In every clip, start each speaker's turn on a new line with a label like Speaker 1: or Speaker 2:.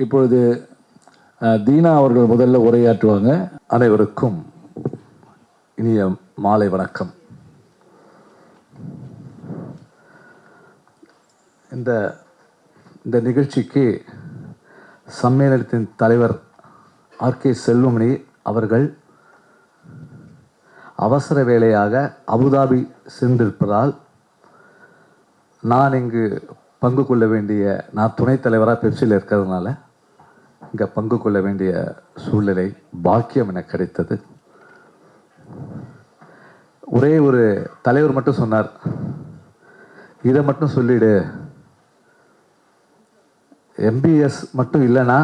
Speaker 1: இப்பொழுது தீனா அவர்கள் முதல்ல உரையாற்றுவாங்க.
Speaker 2: அனைவருக்கும் இனிய மாலை வணக்கம். இந்த இந்த நிகழ்ச்சிக்கு சம்மேளனத்தின் தலைவர் ஆர் கே செல்வமணி அவர்கள் அவசர வேலையாக அபுதாபி சென்றிருப்பதால் நான் இங்கு பங்கு கொள்ள வேண்டிய நான் துணைத் தலைவராக பெப்சியில் இருக்கிறதுனால இங்கே பங்கு கொள்ள வேண்டிய சூழ்நிலை பாக்கியம் எனக்கு கிடைத்தது. ஒரே ஒரு தலைவர் மட்டும் சொன்னார். இதை மட்டும் சொல்லிடு. எம்பிஎஸ் மட்டும் இல்லைன்னா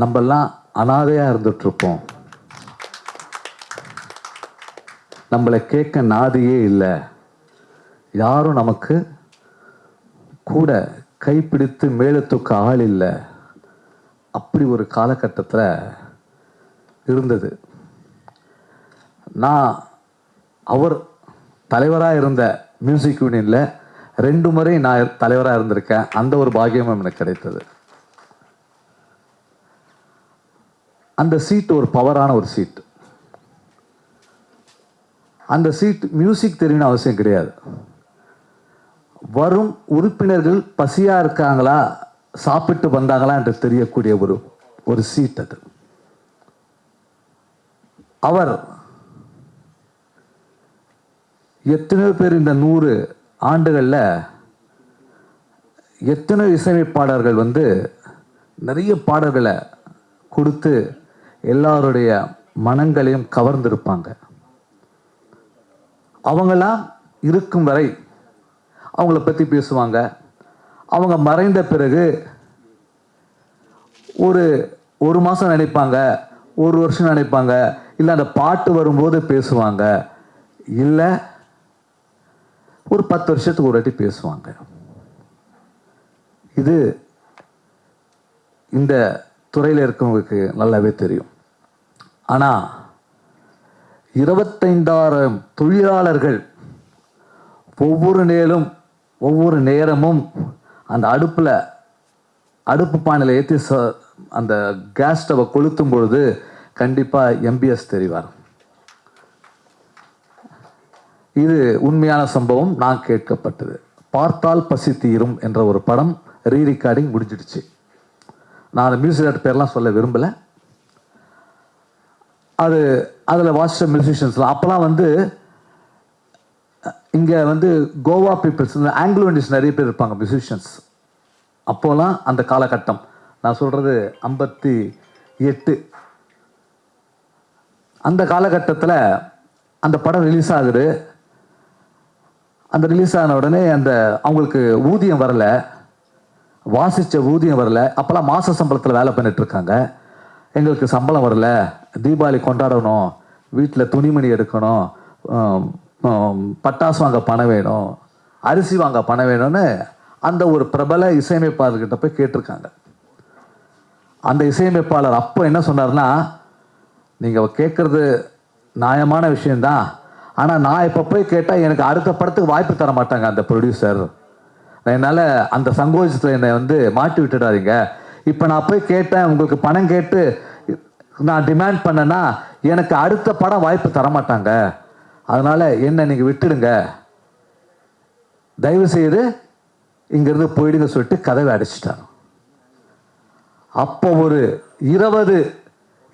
Speaker 2: நம்மெல்லாம் அனாதையாக இருந்துகிட்ருப்போம் நம்மளை கேட்க நாதியே இல்லை. யாரும் நமக்கு கூட கைப்பிடித்து மேலே தூக்க ஆள் இல்லை. அப்படி ஒரு காலகட்டத்தில் இருந்தது. நான் அவர் தலைவராக இருந்த மியூசிக் யூனியனில் ரெண்டு முறை நான் தலைவராக இருந்திருக்கேன். அந்த ஒரு பாக்கியமும் எனக்கு கிடைத்தது. அந்த சீட் ஒரு பவரான ஒரு சீட் அந்த சீட் மியூசிக் தெரியணும் அவசியம் கிடையாது. வரும் உறுப்பினர்கள் பசியா இருக்காங்களா? சாப்பிட்டு வந்தாங்களா என்று தெரியக்கூடிய ஒரு ஒரு சீட் அது. அவர் எத்தனையோ பேர் இந்த நூறு ஆண்டுகளில் எத்தனை இசையமைப்பாளர்கள் வந்து நிறைய பாடல்களை கொடுத்து எல்லாருடைய மனங்களையும் கவர்ந்திருப்பாங்க. அவங்களாம் இருக்கும் வரை அவங்கள பற்றி பேசுவாங்க. அவங்க மறைந்த பிறகு ஒரு ஒரு மாதம் நினைப்பாங்க ஒரு வருஷம் நினைப்பாங்க இல்லை அந்த பாட்டு வரும்போது பேசுவாங்க இல்லை ஒரு பத்து வருஷத்துக்கு ஒரு வாட்டி பேசுவாங்க. இது இந்த துறையில் இருக்கவங்களுக்கு நல்லாவே தெரியும். ஆனால் இருபத்தைந்தாயிரம் தொழிலாளர்கள் ஒவ்வொரு நேரம் ஒவ்வொரு நேரமும் அந்த அடுப்பில் அடுப்பு பானையில் ஏற்றி ச அந்த கேஸ் ஸ்டவை கொளுத்தும் பொழுது கண்டிப்பாக எம்பிஎஸ் தெரிவார். இது உண்மையான சம்பவம் நான் கேட்கப்பட்டது. பார்த்தால் பசி தீரும் என்ற ஒரு படம் ரீ ரெக்கார்டிங் முடிஞ்சிடுச்சு. நான் அந்த மியூசிக் டேரக்டர் பேர்லாம் சொல்ல விரும்பலை. அது அதில் வாசிச்ச மியூசிஷியன்ஸ்லாம் அப்போலாம் வந்து இங்கே வந்து கோவா பீப்புள்ஸ் ஆங்கிலோ இண்டியன்ஸ் நிறைய பேர் இருப்பாங்க மியூசிஷியன்ஸ் அப்போலாம் அந்த காலகட்டம். நான் சொல்கிறது ஐம்பத்தி எட்டு. அந்த காலகட்டத்தில் அந்த படம் ரிலீஸ் ஆகுது. அந்த ரிலீஸ் ஆன உடனே அந்த அவங்களுக்கு ஊதியம் வரல. வாசித்த ஊதியம் வரல. அப்போல்லாம் மாத சம்பளத்தில் வேலை பண்ணிட்டு இருக்காங்க. எங்களுக்கு சம்பளம் வரல. தீபாவளி கொண்டாடணும். வீட்டில் துணிமணி எடுக்கணும். பட்டாசு வாங்க பணம் வேணும் அரிசி வாங்க பணம் வேணும்னு அந்த ஒரு பிரபல இசையமைப்பாளர்கிட்ட போய் கேட்டிருக்காங்க. அந்த இசையமைப்பாளர் அப்போ என்ன சொன்னார்னா நீங்கள் கேட்குறது நியாயமான விஷயந்தான் ஆனால் நான் இப்போ போய் கேட்டால் எனக்கு அடுத்த படத்துக்கு வாய்ப்பு தர மாட்டாங்க அந்த ப்ரொடியூசர் என்னால் அந்த சங்கோஜத்தில் என்னை வந்து மாட்டி விட்டுடாதீங்க. இப்போ நான் போய் கேட்டேன் உங்களுக்கு பணம் கேட்டு நான் டிமாண்ட் பண்ணேன்னா எனக்கு அடுத்த படம் வாய்ப்பு தர மாட்டாங்க. அதனால் என்னை நீங்கள் விட்டுடுங்க. தயவு செய்து இங்கேருந்து போயிடுங்க சொல்லிட்டு கதவை அடைச்சிட்டார் அப்போ ஒரு இருபது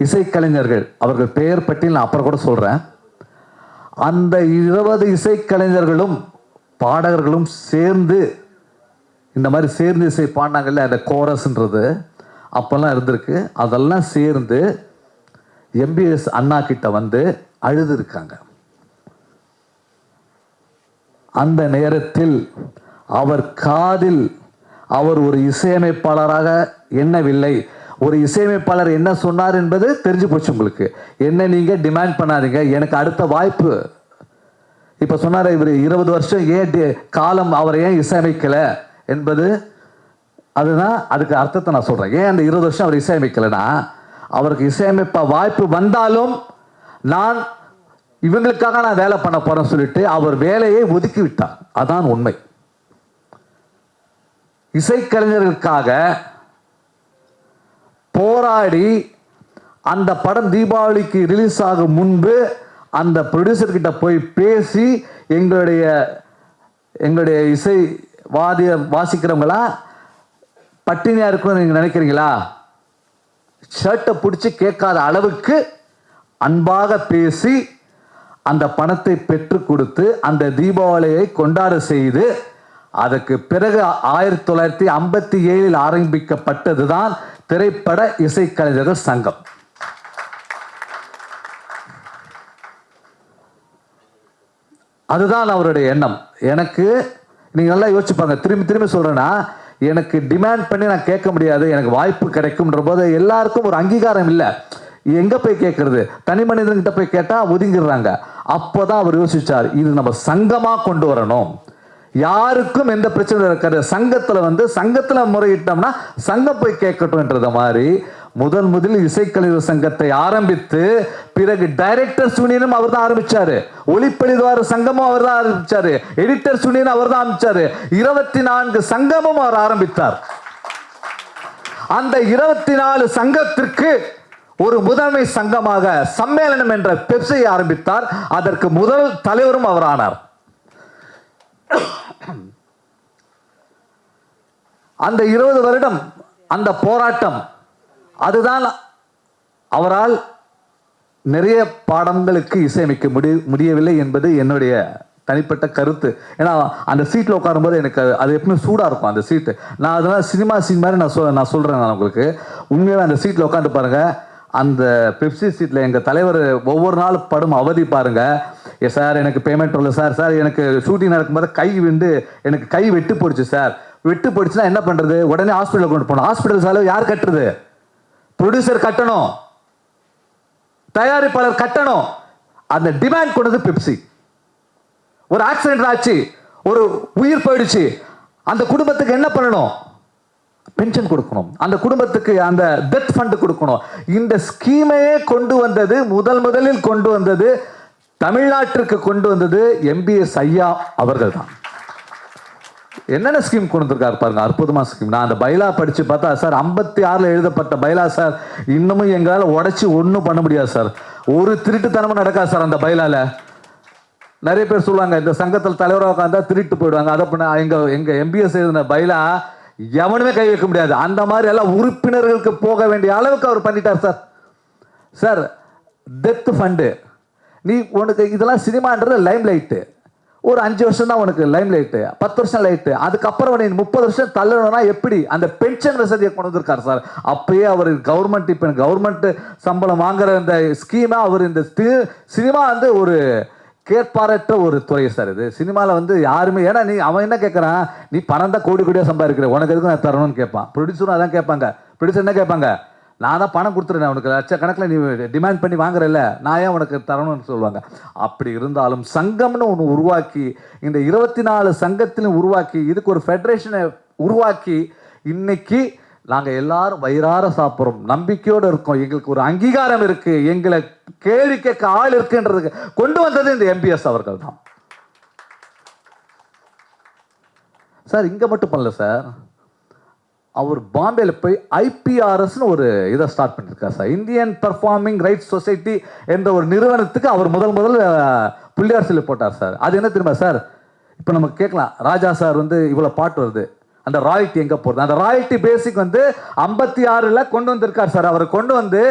Speaker 2: இசைக்கலைஞர்கள் அவர்கள் பெயர் பட்டியல் நான் அப்புறம் கூட சொல்கிறேன் அந்த இருபது இசைக்கலைஞர்களும் பாடகர்களும் சேர்ந்து இந்த மாதிரி சேர்ந்து இசை பாடினாங்கல்ல அந்த கோரஸ்ன்றது அப்போல்லாம் இருந்திருக்கு. அதெல்லாம் சேர்ந்து எம்பிஎஸ் அண்ணா கிட்ட வந்து அழுதுருக்காங்க. அந்த நேரத்தில் அவர் காதில் அவர் ஒரு இசையமைப்பாளராக எண்ணவில்லை. ஒரு இசையமைப்பாளர் என்ன சொன்னார் என்பது தெரிஞ்சு போச்சு உங்களுக்கு. என்ன நீங்கள் டிமாண்ட் பண்ணாதீங்க. எனக்கு அடுத்த வாய்ப்பு. இப்போ சொன்னார் இவர் இருபது வருஷம் ஏன் காலம் அவர் ஏன் இசையமைக்கலை என்பது அதுதான் அதுக்கு அர்த்தத்தை நான் சொல்கிறேன் ஏன் அந்த இருபது வருஷம் அவர் இசையமைக்கலைன்னா அவருக்கு இசையமைப்ப வாய்ப்பு வந்தாலும் நான் இவங்களுக்காக நான் வேலை பண்ண போறேன்னு சொல்லிட்டு அவர் வேலையை ஒதுக்கி விட்டார் அதான் உண்மை. இசைக்கலைஞர்களுக்காக போராடி அந்த படம் தீபாவளிக்கு ரிலீஸ் ஆகும் முன்பு அந்த ப்ரொடியூசர்கிட்ட போய் பேசி எங்களுடைய எங்களுடைய இசை வாதிய வாசிக்கிறவங்களா பட்டினியாக இருக்கும்னு நீங்கள் நினைக்கிறீங்களா? ஷர்ட்டை பிடிச்சி கேட்காத அளவுக்கு அன்பாக பேசி அந்த பணத்தை பெற்று கொடுத்து அந்த தீபாவளியை கொண்டாட செய்து அதற்கு பிறகு ஆயிரத்தி தொள்ளாயிரத்தி ஐம்பத்தி ஏழில் ஆரம்பிக்கப்பட்டது தான் திரைப்பட இசைக்கலைஞர்கள் சங்கம். அதுதான் அவருடைய எண்ணம். எனக்கு நீங்கள் நல்லா யோசிச்சுப்பாங்க திரும்பி திரும்பி சொல்கிறேன்னா எனக்கு டிமாண்ட் பண்ணி நான் கேட்க முடியாது எனக்கு வாய்ப்பு கிடைக்கும்ன்ற போது எல்லாருக்கும் ஒரு அங்கீகாரம் இல்லை. எங்க போய் கேட்குறது தனி மனிதன்கிட்ட போய் கேட்டா ஒதுங்கிடுறாங்க. அப்போதான் அவர் யோசிச்சார் இது நம்ம சங்கமா கொண்டு வரணும். யாருக்கும் எந்த பிரச்சனையும் இருக்காது. சங்கத்துல வந்து சங்கத்துல முறையிட்டோம்னா சங்கம் போய் கேட்கட்டும்ன்றத மாதிரி முதல் முதலில் இசைக்கலைஞர் சங்கத்தை ஆரம்பித்து பிறகு டைரக்டர்ஸ் யூனியனும் அவர் தான் ஆரம்பிச்சாரு. ஒளிப்பெளிவார சங்கமும் அவர் தான் ஆரம்பிச்சாரு. எடிட்டர்ஸ் யூனியன் அவர் தான் ஆரம்பிச்சாரு. இருபத்தி நான்கு சங்கமும் அவர் ஆரம்பித்தார். அந்த இருபத்தி நாலு சங்கத்திற்கு ஒரு முதன்மை சங்கமாக சம்மேளனம் என்ற பெப்சியை ஆரம்பித்தார். அதற்கு முதல் தலைவரும் அவர் ஆனார் அந்த இருபது வருடம் அந்த போராட்டம் அதுதான் அவரால் நிறைய பாடங்களுக்கு இசையமைக்க முடி முடியவில்லை என்பது என்னுடைய தனிப்பட்ட கருத்து. ஏன்னா அந்த சீட்டில் உட்காரும்போது எனக்கு அது- அது எப்பவுமே சூடாக இருக்கும் அந்த சீட்டு நான் அதெல்லாம் சினிமா சீன் மாதிரி நான் சொல் நான் சொல்கிறேன் நான் உங்களுக்கு. உண்மையாகவே அந்த சீட்டில் உட்காந்து பாருங்கள் அந்த பெப்சி சீட்டில் எங்கள் தலைவர் ஒவ்வொரு நாள் படும் அவதி பாருங்கள் ஏ சார் எனக்கு பேமெண்ட் வரல சார் சார் எனக்கு ஷூட்டிங் நடக்கும்போது கை விண்டு எனக்கு கை வெட்டு போடுச்சு சார். வெட்டு போடுச்சுன்னா என்ன பண்ணுறது உடனே ஹாஸ்பிட்டல் கொண்டு போகணும். ஹாஸ்பிட்டல் செலவு யார் கட்டுறது? ப்ரொடியூசர் கட்டணும். தயாரிப்பாளர் கட்டணும். அந்த டிமாண்ட் கொண்டது பெப்சி ஒரு ஆக்சிடென்ட் ஆச்சு. ஒரு உயிர் போயிடுச்சு. அந்த குடும்பத்துக்கு என்ன பண்ணணும்? பென்ஷன் கொடுக்கணும். அந்த குடும்பத்துக்கு அந்த டெத் ஃபண்ட் கொடுக்கணும். இந்த ஸ்கீமையே கொண்டு வந்தது முதல் முதலில் கொண்டு வந்தது தமிழ்நாட்டிற்கு கொண்டு வந்தது எம்பிஎஸ் ஐயா அவர்கள் தான் என்னென்ன ஸ்கீம் கொண்டு வந்திருக்காரு பாருங்க அற்புதமான ஸ்கீம் நான் அந்த பைலா படித்து பார்த்தா சார் ஐம்பத்தி ஆறில் எழுதப்பட்ட பைலா சார் இன்னமும் எங்களால் உடச்சி ஒன்றும் பண்ண முடியாது சார் ஒரு திருட்டுத்தனமும் நடக்காது சார் அந்த பைலாவில் நிறைய பேர் சொல்லுவாங்க இந்த சங்கத்தில் தலைவராக உட்காந்தா திருட்டு போயிடுவாங்க. அதை பண்ண எங்கள் எங்கள் எம்பிஎஸ் எழுதின பைலா எவனுமே கை வைக்க முடியாது. அந்த மாதிரி எல்லாம் உறுப்பினர்களுக்கு போக வேண்டிய அளவுக்கு அவர் பண்ணிட்டார் சார். சார் டெத்து ஃபண்டு நீ உனக்கு இதெல்லாம் சினிமான்றது லைம் லைட்டு ஒரு அஞ்சு வருஷம் தான் உனக்கு லைம் லைட்டு பத்து வருஷம் லைட்டு அதுக்கப்புறம் நீ முப்பது வருஷம் தள்ளணும்னா எப்படி? அந்த பென்ஷன் வசதியை கொண்டு வந்திருக்காரு சார். அப்பயே அவர் கவர்மெண்ட் இப்போ கவர்மெண்ட் சம்பளம் வாங்குற இந்த ஸ்கீமை அவர் இந்த சினிமா வந்து ஒரு கேட்பாரற்ற ஒரு துறை சார் இது. சினிமாவில் வந்து யாருமே ஏன்னா நீ அவன் என்ன கேட்குறான் நீ பணம் தான் கோடி கோடியாக சம்பாதிக்கிற உனக்கு எதுக்கு நான் தரணும்னு கேட்பான். ப்ரொடியூசரும் அதான் கேட்பாங்க. ப்ரொடியூசர் என்ன கேட்பாங்க? நான் தான் பணம் கொடுத்துருந்தேன் உனக்கு லட்சக்கணக்கில் நீ டிமாண்ட் பண்ணி வாங்குறல்ல நான் ஏன் உனக்கு தரணும்னு சொல்லுவாங்க. அப்படி இருந்தாலும் சங்கம்னு ஒன்று உருவாக்கி இந்த இருபத்தி நாலு சங்கத்திலும் உருவாக்கி இதுக்கு ஒரு ஃபெடரேஷனை உருவாக்கி இன்னைக்கு நாங்கள் எல்லாரும் வயிறார சாப்பிட்றோம். நம்பிக்கையோடு இருக்கோம். எங்களுக்கு ஒரு அங்கீகாரம் இருக்குது எங்களை கேள்வி கேட்க ஆள் இருக்குன்றதுக்கு கொண்டு வந்தது இந்த எம்பிஎஸ் அவர்கள் தான். சார் இங்கே மட்டும் பண்ணல சார். அவர் பாம்பேல போய் ஐபிஆர்எஸ்னு ஒரு இதை ஸ்டார்ட் பண்ணியிருக்கார் sir. Indian performing rights society என்ற ஒரு நிறுவனத்துக்கு அவர் முதல் முதல் புள்ளியார் சொல்லி போட்டார் சார். அது என்ன தெரியுமா சார்? இப்போ நம்ம கேட்கலாம். ராஜா சார் வந்து இவ்வளோ பாட்டு வருது. அந்த ராயல்ட்டி எங்கே போகிறது அந்த ராயல்ட்டி பேசிக் வந்து ஐம்பத்தி ஆறில் கொண்டு வந்திருக்கார் சார். அவர் கொண்டு வந்து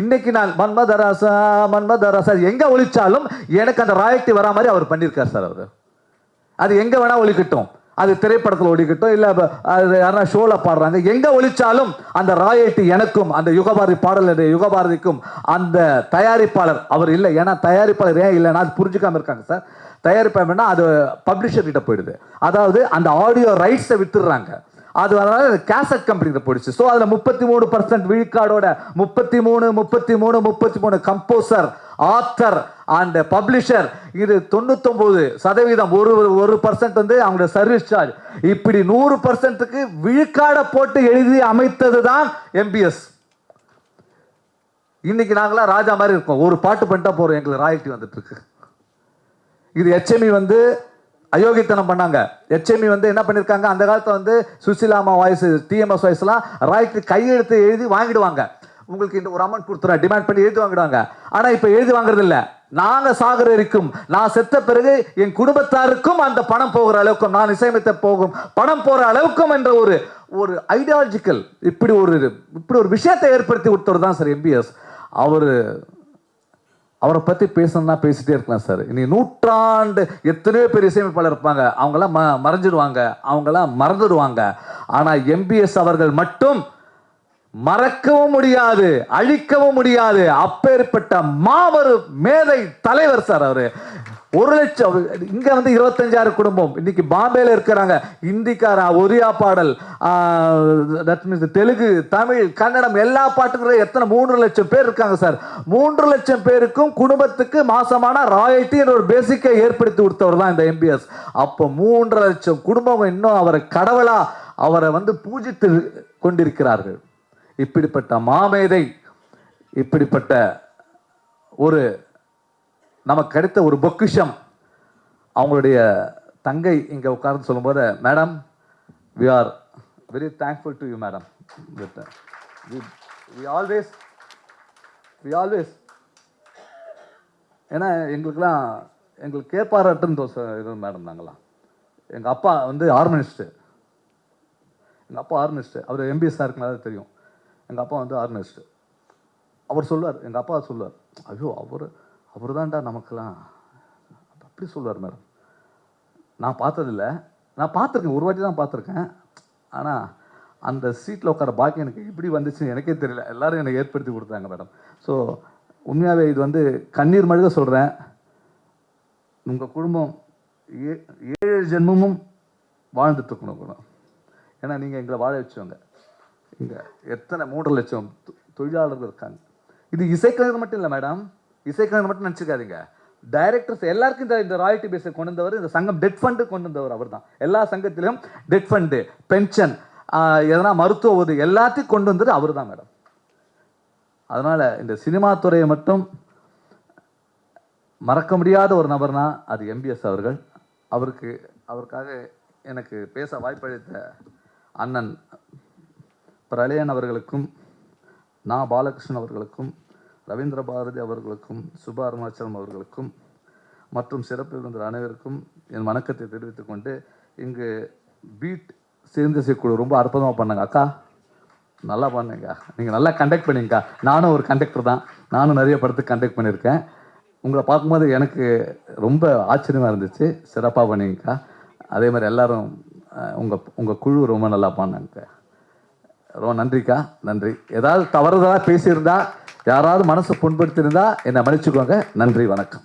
Speaker 2: இன்னைக்கு நான் மன்மதராசா மன்மதராசா எங்கே ஒழிச்சாலும் எனக்கு அந்த ராயல்ட்டி வரா மாதிரி அவர் பண்ணியிருக்கார் சார் அவர். அது எங்கே வேணால் ஒழிக்கட்டும். அது திரைப்படத்தில் ஒழிக்கட்டும் இல்லை அது யாரா ஷோவில் பாடுறாங்க. எங்கே ஒழிச்சாலும் அந்த ராயல்ட்டி எனக்கும் அந்த யுகபாரதி பாடல் யுகபாரதிக்கும் அந்த தயாரிப்பாளர் அவர் இல்லை. ஏன்னா தயாரிப்பாளர் ஏன் இல்லைன்னா அது புரிஞ்சுக்காமல் இருக்காங்க சார். தயாரிப்பாளர்னா அது பப்ளிஷர் கிட்ட போயிடுது. அதாவது அந்த ஆடியோ ரைட்ஸை வித்துடுறாங்க. அது அதனால கேசட் கம்பெனிகிட்ட போயிடுச்சு. ஸோ அதில் முப்பத்தி மூணு பர்சன்ட் விழுக்காடோட முப்பத்தி மூணு முப்பத்தி மூணு முப்பத்தி மூணு கம்போசர் ஆத்தர் அண்ட் பப்ளிஷர் இது தொண்ணூத்தொம்பது சதவீதம். ஒரு ஒரு பர்சன்ட் வந்து அவங்களோட சர்வீஸ் சார்ஜ் இப்படி நூறு பர்சன்ட்டுக்கு விழுக்காட போட்டு எழுதி அமைத்தது தான் எம்பிஎஸ் இன்னைக்கு நாங்களாம் ராஜா மாதிரி இருக்கோம். ஒரு பாட்டு பண்ணிட்டா போறோம். எங்களுக்கு ராயல்ட்டி வந்துட்டு இருக்கு. இது ஹெச்எம்இ வந்து அயோக்கியத்தனம் பண்ணாங்க. ஹெச்எம்இ வந்து என்ன பண்ணியிருக்காங்க அந்த காலத்தில் வந்து சுசிலாமா வாய்ஸ் டிஎம்எஸ் வாய்ஸ்லாம் ராய்க்கு கையெழுத்து எழுதி வாங்கிடுவாங்க. உங்களுக்கு இந்த ஒரு அமௌண்ட் கொடுத்துறேன். டிமாண்ட் பண்ணி எழுதி வாங்கிடுவாங்க. ஆனால் இப்போ எழுதி வாங்குறது இல்லை. நாங்கள் சாகர இருக்கும் நான் செத்த பிறகு என் குடும்பத்தாருக்கும் அந்த பணம் போகிற அளவுக்கும் நான் இசையமைத்த போகும் பணம் போகிற அளவுக்கும் என்ற ஒரு ஒரு ஐடியாலஜிக்கல் இப்படி ஒரு இப்படி ஒரு விஷயத்தை ஏற்படுத்தி கொடுத்தவர் தான் சார் எம்பிஎஸ் அவர் அவரை பத்தி பேசணும்னா பேசிட்டே இருக்கலாம் சார் இனி நூற்றாண்டு எத்தனையோ பேர் இசையமைப்பாளர் இருப்பாங்க. அவங்களாம் ம மறைஞ்சிடுவாங்க. அவங்களாம் மறந்துடுவாங்க. ஆனா எம்பிஎஸ் அவர்கள் மட்டும் மறக்கவும் முடியாது அழிக்கவும் முடியாது. அப்பேற்பட்ட மாபெரும் மேதை தலைவர் சார் அவரு. ஒரு லட்சம் இங்க வந்து இருபத்தஞ்சாயிரம் குடும்பம். இன்னைக்கு பாம்பேல இருக்கிறாங்க. ஹிந்திக்கார ஒரியா பாடல் தட் மீன்ஸ் தெலுங்கு தமிழ் கன்னடம் எல்லா பாட்டுக்கிற எத்தனை? மூன்று லட்சம் பேர் இருக்காங்க சார். மூன்று லட்சம் பேருக்கும் குடும்பத்துக்கு மாசமான ராயல்ட்டி என்ற ஒரு பேசிக்கை ஏற்படுத்தி கொடுத்தவர் தான் இந்த எம்பிஎஸ் அப்போ மூன்று லட்சம் குடும்பம் இன்னும் அவரை கடவுளா அவரை வந்து பூஜித்து கொண்டிருக்கிறார்கள். இப்படிப்பட்ட மாமேதை இப்படிப்பட்ட ஒரு நமக்கு கிடைத்த ஒரு பொக்கிஷம் அவங்களுடைய தங்கை இங்கே உட்கார்ந்து சொல்லும்போது madam we are very thankful to you madam we always we always ஏன்னா எங்களுக்கெல்லாம் எங்களுக்கு கேட்பாரட்டுன்னு தோசை இது மேடம் நாங்களாம் எங்கள் அப்பா வந்து ஆர்மனிஸ்ட்டு எங்கள் அப்பா ஆர்மினிஸ்ட்டு அவர் எம்பிஎஸ்ஸாக இருக்குனால தெரியும். எங்கள் அப்பா வந்து ஆர்கனைஸ்டு அவர் சொல்லுவார் எங்கள் அப்பா சொல்லுவார் ஐயோ அவர் அவர் தான்டா நமக்கெல்லாம் அப்படி சொல்லுவார் மேடம். நான் பார்த்ததில்ல. நான் பார்த்துருக்கேன். ஒரு வாட்டி தான் பார்த்துருக்கேன். ஆனால் அந்த சீட்டில் உட்கார பாக்கி எனக்கு எப்படி வந்துச்சுன்னு எனக்கே தெரியல. எல்லோரும் எனக்கு ஏற்படுத்தி கொடுத்தாங்க மேடம். ஸோ உண்மையாகவே இது வந்து கண்ணீர் மழுக சொல்கிறேன் உங்கள் குடும்பம் ஏ ஏழு ஜென்மமும் வாழ்ந்துட்டுருக்கணும் குணம் ஏன்னா நீங்கள் எங்களை வாழ வச்சவங்க. இங்கே எத்தனை மூன்று லட்சம் தொ- தொழிலாளர்கள் இருக்காங்க. இது இசைக்கலைஞர் மட்டும் இல்லை மேடம். இசைக்கலைஞர் மட்டும் நினச்சிக்காதீங்க. டைரக்டர்ஸ் எல்லாருக்கும் இந்த இந்த ராயல்ட்டி பேஸை கொண்டு வந்தவர் இந்த சங்கம் டெட் ஃபண்டு கொண்டு வந்தவர் அவர் தான் எல்லா சங்கத்திலும் டெட் ஃபண்டு பென்ஷன் எதனா மருத்துவ உதவி எல்லாத்தையும் கொண்டு வந்தது அவர் தான் மேடம் அதனால் இந்த சினிமா துறையை மட்டும் மறக்க முடியாத ஒரு நபர்னா அது எம்பிஎஸ் அவர்கள். அவருக்கு அவருக்காக எனக்கு பேச வாய்ப்பளித்த அண்ணன் பிரளயன் அவர்களுக்கும் நா பாலகிருஷ்ணன் அவர்களுக்கும் ரவீந்திர பாரதி அவர்களுக்கும் சுபா அருணாச்சலம் அவர்களுக்கும் மற்றும் சிறப்பு விருந்தினர் அனைவருக்கும் என் வணக்கத்தை தெரிவித்துக் கொண்டு இங்கு பீட் சேர்ந்த குழு ரொம்ப அற்புதமாக பண்ணாங்க. அக்கா நல்லா பண்ணுங்க. நீங்கள் நல்லா கண்டக்ட் பண்ணிங்கக்கா. நானும் ஒரு கண்டக்டர் தான். நானும் நிறைய படத்துக்கு கண்டக்ட் பண்ணியிருக்கேன். உங்களை பார்க்கும்போது எனக்கு ரொம்ப ஆச்சரியமாக இருந்துச்சு. சிறப்பாக பண்ணிங்கக்கா. அதே மாதிரி எல்லாரும் உங்கள் உங்கள் குழு ரொம்ப நல்லா பண்ணாங்கக்கா. ரொம்ப நன்றிக்கா. நன்றி. ஏதாவது தவறுதலாக பேசியிருந்தா யாராவது மனசை புண்படுத்தியிருந்தா என்னை மன்னிச்சுக்கோங்க. நன்றி வணக்கம்.